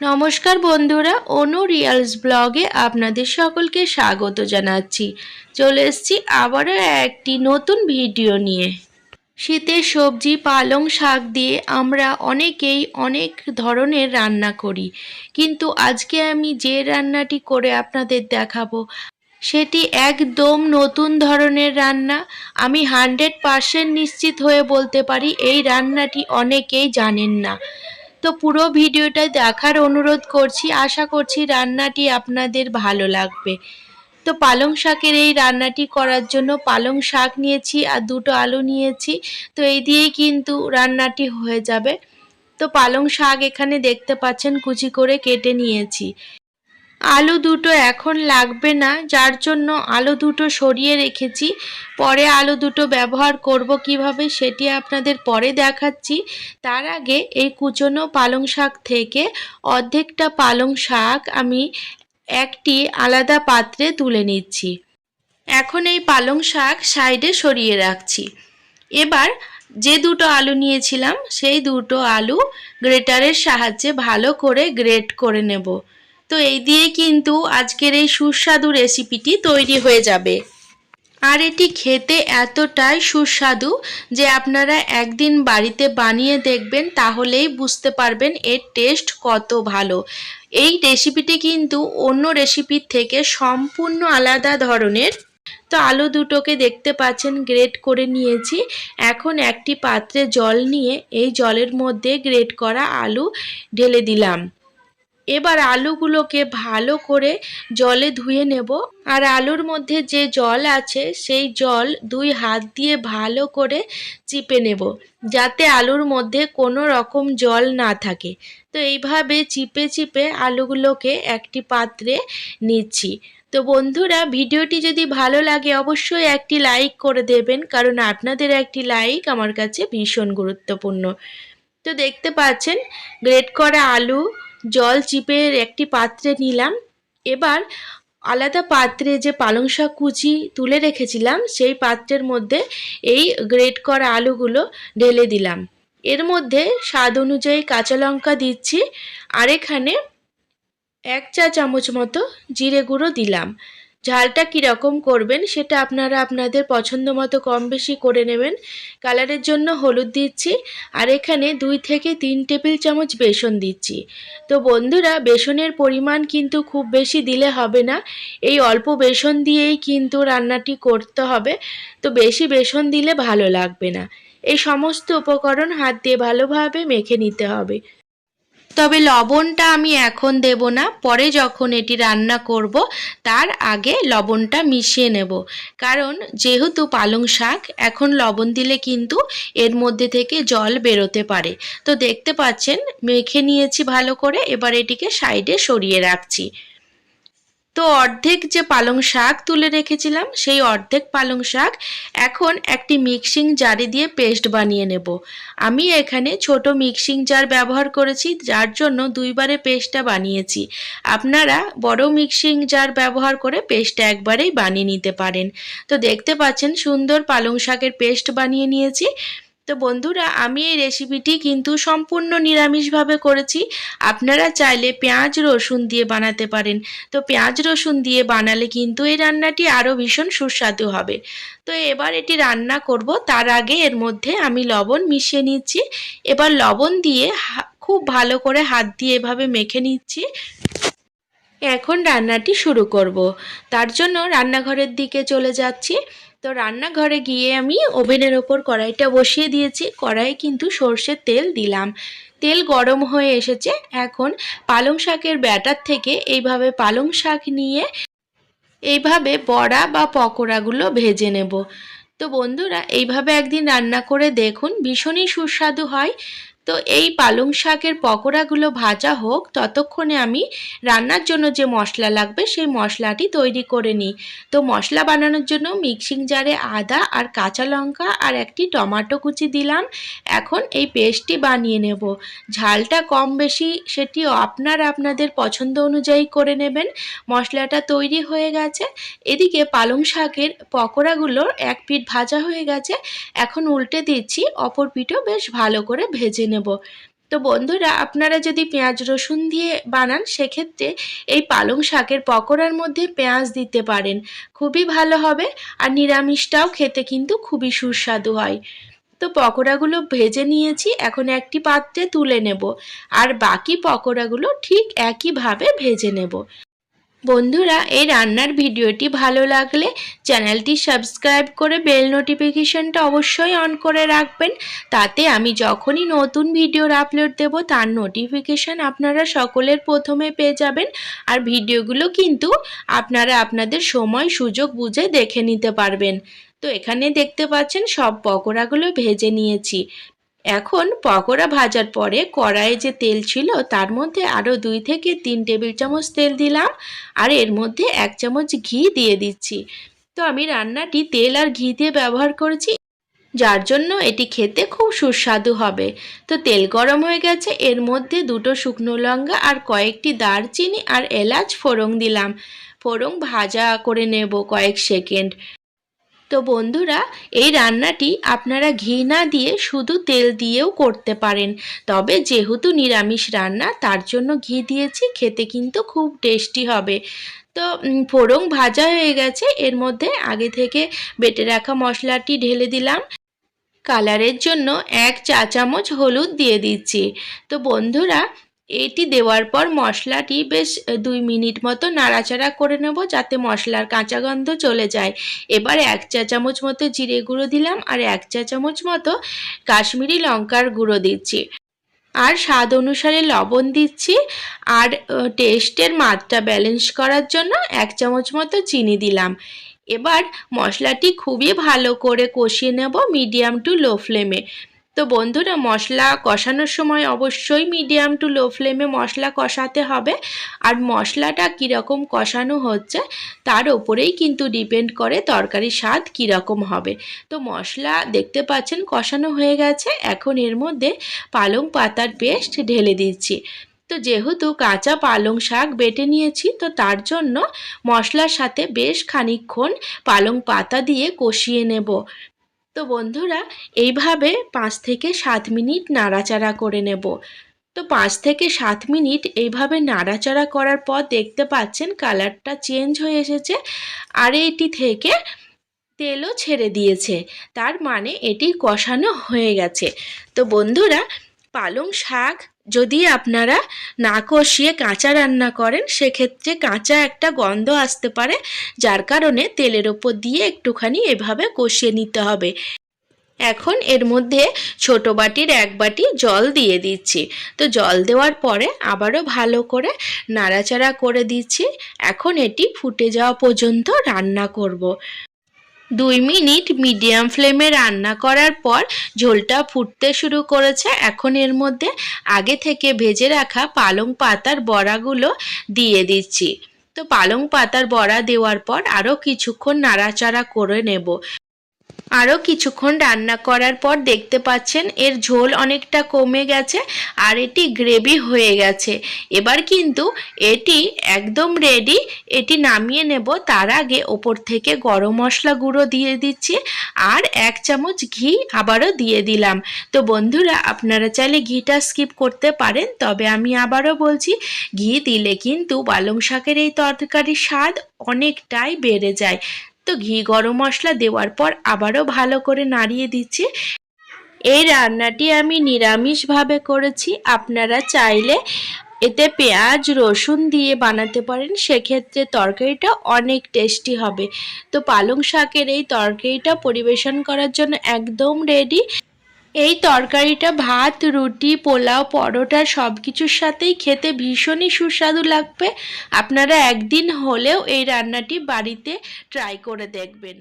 নমস্কার বন্ধুরা, অনু রিয়ালস ব্লগে আপনাদের সকলকে স্বাগত জানাচ্ছি। চলে এসছি আবারও একটি নতুন ভিডিও নিয়ে। শীতের সবজি, পালং শাক দিয়ে আমরা অনেকেই অনেক ধরনের রান্না করি। কিন্তু আজকে আমি যে রান্নাটি করে আপনাদের দেখাবো, সেটি একদম নতুন ধরনের রান্না। আমি হান্ড্রেড পারসেন্ট নিশ্চিত হয়ে বলতে পারি, এই রান্নাটি অনেকেই জানেন না। তো পুরো ভিডিওটা দেখার অনুরোধ করছি, আশা করছি রান্নাটি আপনাদের ভালো লাগবে। তো পালং শাকের এই রান্নাটি করার জন্য পালং শাক নিয়েছি আর দুটো আলু নিয়েছি, তো এই দিয়েই কিন্তু রান্নাটি হয়ে যাবে। তো পালং শাক এখানে দেখতে পাচ্ছেন কুচি করে কেটে নিয়েছি। আলু দুটো এখন লাগবে না, যার জন্য আলু দুটো সরিয়ে রেখেছি। পরে আলু দুটো ব্যবহার করব কীভাবে সেটি আপনাদের পরে দেখাচ্ছি। তার আগে এই কুচনো পালং শাক থেকে অর্ধেকটা পালং শাক আমি একটি আলাদা পাত্রে তুলে নিচ্ছি। এখন এই পালং শাক সাইডে সরিয়ে রাখছি। এবার যে দুটো আলু নিয়েছিলাম, সেই দুটো আলু গ্রেটারের সাহায্যে ভালো করে গ্রেট করে নেব। তো এই দিয়ে কিন্তু আজকের এই সুস্বাদু রেসিপিটি তৈরি হয়ে যাবে। আর এটি খেতে এতটাই সুস্বাদু যে আপনারা একদিন বাড়িতে বানিয়ে দেখবেন তাহলেই বুঝতে পারবেন এর টেস্ট কত ভালো। এই রেসিপিটি কিন্তু অন্য রেসিপির থেকে সম্পূর্ণ আলাদা ধরনের। তো আলু দুটোকে দেখতে পাচ্ছেন, গ্রেট করে নিয়েছি। এখন একটি পাত্রে জল নিয়ে এই জলের মধ্যে গ্রেট করা আলু ঢেলে দিলাম। এবার আলুগুলোকে ভালো করে জলে ধুয়ে নেব। আর আলুর মধ্যে যে জল আছে, সেই জল দুই হাত দিয়ে ভালো করে চিপে নেব, যাতে আলুর মধ্যে কোনো রকম জল না থাকে। তো এইভাবে চিপে চিপে আলুগুলোকে একটি পাত্রে নিচ্ছি। তো বন্ধুরা, ভিডিওটি যদি ভালো লাগে, অবশ্যই একটি লাইক করে দেবেন, কারণ আপনাদের একটি লাইক আমার কাছে ভীষণ গুরুত্বপূর্ণ। তো দেখতে পাচ্ছেন, গ্রেট করা আলু জল চিপের একটি পাত্রে নিলাম। এবার আলাদা পাত্রে যে পালং শাক কুচি তুলে রেখেছিলাম, সেই পাত্রের মধ্যে এই গ্রেট করা আলুগুলো ঢেলে দিলাম। এর মধ্যে স্বাদ অনুযায়ী কাঁচা লঙ্কা দিচ্ছি, আর এখানে এক চা চামচ মতো জিরে গুঁড়ো দিলাম। ঝালটা কীরকম করবেন সেটা আপনারা আপনাদের পছন্দ মতো কম বেশি করে নেবেন। কালারের জন্য হলুদ দিচ্ছি আর এখানে দুই থেকে তিন টেবিল চামচ বেসন দিচ্ছি। তো বন্ধুরা, বেসনের পরিমাণ কিন্তু খুব বেশি দিলে হবে না। এই অল্প বেসন দিয়েই কিন্তু রান্নাটি করতে হবে। তো বেশি বেসন দিলে ভালো লাগবে না। এই সমস্ত উপকরণ হাত দিয়ে ভালোভাবে মেখে নিতে হবে। তবে লবণটা আমি এখন দেব না। পরে যখন এটি রান্না করব, তার আগে লবণটা মিশিয়ে নেব। কারণ যেহেতু পালং শাক, এখন লবণ দিলে কিন্তু এর মধ্যে থেকে জল বেরোতে পারে। তো দেখতে পাচ্ছেন, মেখে নিয়েছি ভালো করে, এবার এটিকে সাইডে সরিয়ে রাখছি। তো অর্ধেক যে পালং শাক তুলে রেখেছিলাম, সেই অর্ধেক পালং শাক এখন একটি মিক্সিং জারে দিয়ে পেস্ট বানিয়ে নেব। আমি এখানে ছোট মিক্সিং জার ব্যবহার করেছি, যার জন্য দুইবারে পেস্টটা বানিয়েছি। আপনারা বড় মিক্সিং জার ব্যবহার করে পেস্টটা একবারেই বানিয়ে নিতে পারেন। তো দেখতে পাচ্ছেন, সুন্দর পালং শাকের পেস্ট বানিয়ে নিয়েছি। তো বন্ধুরা, আমি এই রেসিপিটি কিন্তু সম্পূর্ণ নিরামিষভাবে করেছি। আপনারা চাইলে পেঁয়াজ, রসুন দিয়ে বানাতে পারেন। তো পেঁয়াজ, রসুন দিয়ে বানালে কিন্তু এই রান্নাটি আরও ভীষণ সুস্বাদু হবে। তো এবার এটি রান্না করব। তার আগে এর মধ্যে আমি লবণ মিশিয়ে নিচ্ছি। এবার লবণ দিয়ে খুব ভালো করে হাত দিয়ে এভাবে মেখে নিচ্ছি। এখন রান্নাটি শুরু করব। তার জন্য রান্নাঘরের দিকে চলে যাচ্ছি। তো রান্নাঘরে গিয়ে আমি ওভেনের ওপর কড়াইটা বসিয়ে দিয়েছি। কড়াইয়ে কিন্তু সর্ষের তেল দিলাম। তেল গরম হয়ে এসেছে। এখন পালং শাকের ব্যাটার থেকে এইভাবে পালং শাক নিয়ে এইভাবে বড়া বা পকোড়াগুলো ভেজে নেব। তো বন্ধুরা, এইভাবে একদিন রান্না করে দেখুন। ভীষণই সুস্বাদু হয়। তো এই পালং শাকের পকোড়াগুলো ভাজা হোক, ততক্ষণে আমি রান্নার জন্য যে মশলা লাগবে সেই মশলাটি তৈরি করে নিই। তো মশলা বানানোর জন্য মিক্সিং জারে আদা আর কাঁচা লঙ্কা আর একটি টমাটো কুচি দিলাম। এখন এই পেস্টটি বানিয়ে নেব। ঝালটা কম বেশি সেটি আপনার আপনাদের পছন্দ অনুযায়ী করে নেবেন। মশলাটা তৈরি হয়ে গেছে। এদিকে পালং শাকের পকোড়াগুলো এক পিঠ ভাজা হয়ে গেছে। এখন উল্টে দিচ্ছি, অপর পিঠও বেশ ভালো করে ভেজে নেব। তো বন্ধুরা, আপনারা যদি পেঁয়াজ রসুন দিয়ে বানান, সেক্ষেত্রে এই পালং শাকের পকোড়ার মধ্যে পেঁয়াজ দিতে পারেন। খুবই ভালো হবে আর নিরামিষটাও খেতে কিন্তু খুবই সুস্বাদু হয়। তো পকোড়াগুলো ভেজে নিয়েছি, এখন একটি পাত্রে তুলে নেব। আর বাকি পকোড়াগুলো ঠিক একইভাবে ভেজে নেব। বন্ধুরা, এই রান্নার ভিডিওটি ভালো লাগলে চ্যানেলটি সাবস্ক্রাইব করে বেল নোটিফিকেশনটা অবশ্যই অন করে রাখবেন। তাতে আমি যখনই নতুন ভিডিওর আপলোড দেব, তার নোটিফিকেশান আপনারা সকলের প্রথমে পেয়ে যাবেন। আর ভিডিওগুলো কিন্তু আপনারা আপনাদের সময়, সুযোগ বুঝে দেখে নিতে পারবেন। তো এখানে দেখতে পাচ্ছেন, সব পকোড়াগুলো ভেজে নিয়েছি। এখন পকোড়া ভাজার পরে কড়াইয়ে যে তেল ছিল, তার মধ্যে আরও দুই থেকে তিন টেবিল চামচ তেল দিলাম, আর এর মধ্যে এক চামচ ঘি দিয়ে দিচ্ছি। তো আমি রান্নাটি তেল আর ঘি দিয়ে ব্যবহার করেছি, যার জন্য এটি খেতে খুব সুস্বাদু হবে। তো তেল গরম হয়ে গেছে, এর মধ্যে দুটো শুকনো লঙ্কা আর কয়েকটি দারচিনি আর এলাচ ফোড়ং দিলাম। ফোড়ং ভাজা করে নেব কয়েক সেকেন্ড। তো বন্ধুরা, এই রান্নাটি আপনারা ঘি না দিয়ে শুধু তেল দিয়েও করতে পারেন। তবে যেহেতু নিরামিষ রান্না, তার জন্য ঘি দিয়েছি, খেতে কিন্তু খুব টেস্টি হবে। তো ফোড়ং ভাজা হয়ে গেছে, এর মধ্যে আগে থেকে বেটে রাখা মশলাটি ঢেলে দিলাম। কালারের জন্য এক চা চামচ হলুদ দিয়ে দিচ্ছি। তো বন্ধুরা এটি দেওয়ার পর মশলাটি বেশ দুই মিনিট মতো নাড়াচাড়া করে নেব যাতে মশলার কাঁচা গন্ধ চলে যায়। এবার এক চা চামচ মতো জিরে গুঁড়ো দিলাম আর এক চা চামচ মতো কাশ্মীরি লঙ্কার গুঁড়ো দিচ্ছি। আর স্বাদ অনুসারে লবণ দিচ্ছি আর টেস্টের মাত্রা ব্যালেন্স করার জন্য এক চামচ মতো চিনি দিলাম। এবার মশলাটি খুবই ভালো করে কষিয়ে নেব মিডিয়াম টু লো ফ্লেমে। তো বন্ধুরা, মশলা কষানোর সময় অবশ্যই মিডিয়াম টু লো ফ্লেমে মশলা কষাতে হবে। আর মশলাটা কীরকম কষানো হচ্ছে, তার ওপরেই কিন্তু ডিপেন্ড করে তরকারির স্বাদ কীরকম হবে। তো মশলা দেখতে পাচ্ছেন কষানো হয়ে গেছে, এখন এর মধ্যে পালং পাতার পেস্ট ঢেলে দিচ্ছি। তো যেহেতু কাঁচা পালং শাক বেটে নিয়েছি, তো তার জন্য মশলার সাথে বেশ খানিক্ষণ পালং পাতা দিয়ে কষিয়ে নেব। তো বন্ধুরা, এইভাবে পাঁচ থেকে সাত মিনিট নাড়াচাড়া করে নেব। তো পাঁচ থেকে সাত মিনিট এইভাবে নাড়াচাড়া করার পর দেখতে পাচ্ছেন কালারটা চেঞ্জ হয়ে এসেছে আর এটি থেকে তেলও ছেড়ে দিয়েছে। তার মানে এটি কষানো হয়ে গেছে। তো বন্ধুরা, পালং শাক যদি আপনারা না কষিয়ে কাঁচা রান্না করেন, সেক্ষেত্রে কাঁচা একটা গন্ধ আসতে পারে, যার কারণে তেলের ওপর দিয়ে একটুখানি এভাবে কষিয়ে নিতে হবে। এখন এর মধ্যে ছোট বাটির এক বাটি জল দিয়ে দিচ্ছি। তো জল দেওয়ার পরে আবারও ভালো করে নাড়াচাড়া করে দিচ্ছি। এখন এটি ফুটে যাওয়া পর্যন্ত রান্না করব। দুই মিনিট মিডিয়াম ফ্লেমে রান্না করার পর ঝোলটা ফুটতে শুরু করেছে। এখন এর মধ্যে আগে থেকে ভেজে রাখা পালং পাতার বড়াগুলো দিয়ে দিচ্ছি। তো পালং পাতার বড়া দেওয়ার পর আরও কিছুক্ষণ নাড়াচাড়া করে নেব। আরও কিছুক্ষণ রান্না করার পর দেখতে পাচ্ছেন এর ঝোল অনেকটা কমে গেছে আর এটি গ্রেভি হয়ে গেছে। এবার কিন্তু এটি একদম রেডি এটি নামিয়ে নেব। তার আগে ওপর থেকে গরম মশলা গুঁড়ো দিয়ে দিচ্ছি আর এক চামচ ঘি আবারও দিয়ে দিলাম। তো বন্ধুরা, আপনারা চাইলে ঘিটা স্কিপ করতে পারেন, তবে আমি আবারও বলছি, ঘি দিলে কিন্তু পালং শাকের এই তরকারির স্বাদ অনেকটাই বেড়ে যায়। তো ঘি গরম মশলা দেওয়ার পর আবারও ভালো করে নাড়িয়ে দিচ্ছি। এই রান্নাটি আমি নিরামিষভাবে করেছি। আপনারা চাইলে এতে পেঁয়াজ, রসুন দিয়ে বানাতে পারেন। সেক্ষেত্রে তরকারিটা অনেক টেস্টি হবে। তো পালং শাকের এই তরকারিটা পরিবেশন করার জন্য একদম রেডি এই তরকারিটা ভাত, রুটি, পোলাও, পরোটা সব কিছুর সাথেই খেতে ভীষণই সুস্বাদু লাগবে। আপনারা একদিন হলেও এই রান্নাটি বাড়িতে ট্রাই করে দেখবেন।